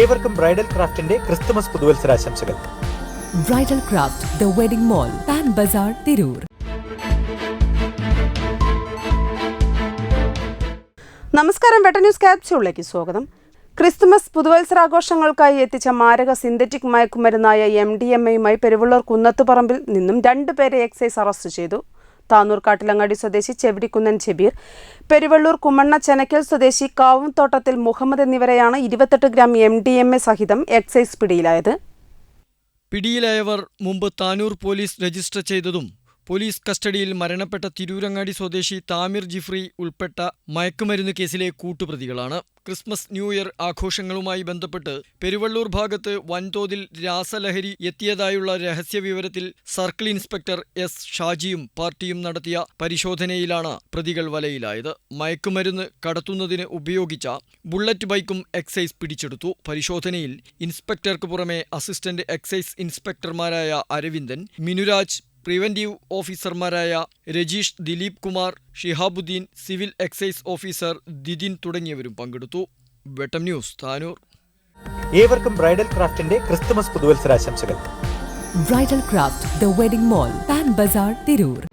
ഏവർക്കും ബ്രൈഡൽ ക്രാഫ്റ്റിന്റെ Christmas പുതുവത്സരാശംസകൾ. Bridal craft the wedding mall Pan Bazar Tirur. നമസ്കാരം വെട്ട ന്യൂസ് ക്യാപ്സ്യൂളിലേക്ക് സ്വാഗതം. ക്രിസ്തുമസ് പുതുവത്സരാഘോഷങ്ങൾക്കായി എത്തിച്ച മാരക സിന്തറ്റിക് മയക്കുമരുന്നായ എം ഡി എം എയുമായി പെരുവള്ളൂർ കുന്നത്തുപറമ്പിൽ നിന്നും രണ്ടുപേരെ എക്സൈസ് അറസ്റ്റ് ചെയ്തു. താനൂർ കാട്ടിലങ്ങാടി സ്വദേശി ചെവിടിക്കുന്നൻ ജബീർ പെരുവള്ളൂർ കുമ്മണ്ണ ചെനക്കൽ സ്വദേശി കാവുംതോട്ടത്തിൽ മുഹമ്മദ് എന്നിവരെയാണ് ഇരുപത്തെട്ട് gram M D M A സഹിതം എക്സൈസ് പിടിയിലായത്. പിടിയിലായവർ മുമ്പ് താനൂർ പോലീസ് രജിസ്റ്റർ ചെയ്തതും പോലീസ് കസ്റ്റഡിയിൽ മരണപ്പെട്ട തിരൂരങ്ങാടി സ്വദേശി താമിർ ജിഫ്രി ഉൾപ്പെട്ട മയക്കുമരുന്ന് കേസിലെ കൂട്ടുപ്രതികളാണ്. ക്രിസ്മസ് ന്യൂ ഇയർ ആഘോഷങ്ങളുമായി ബന്ധപ്പെട്ട് പെരുവള്ളൂർ ഭാഗത്ത് വൻതോതിൽ രാസലഹരി എത്തിയതായുള്ള രഹസ്യവിവരത്തിൽ സർക്കിൾ ഇൻസ്പെക്ടർ എസ് ഷാജിയും പാർട്ടിയും നടത്തിയ പരിശോധനയിലാണ് പ്രതികൾ വലയിലായത്. മയക്കുമരുന്ന് കടത്തുന്നതിന് ഉപയോഗിച്ച ബുള്ളറ്റ് ബൈക്കും എക്സൈസ് പിടിച്ചെടുത്തു. പരിശോധനയിൽ ഇൻസ്പെക്ടർക്ക് പുറമെ അസിസ്റ്റന്റ് എക്സൈസ് ഇൻസ്പെക്ടർമാരായ അരവിന്ദൻ മിനുരാജ് പ്രിവന്റീവ് ഓഫീസർമാരായ Rajeesh Dileep Kumar Shihabuddin civil excise officer Didin തുടങ്ങിയവരും പങ്കെടുത്തു. വെട്ടം ന്യൂസ് താനൂർ. ഏവർക്കും ബ്രൈഡൽ ക്രാഫ്റ്റിന്റെ Christmas പുതുവത്സരാശംസകൾ. Bridal craft the wedding mall Pan Bazar Tirur.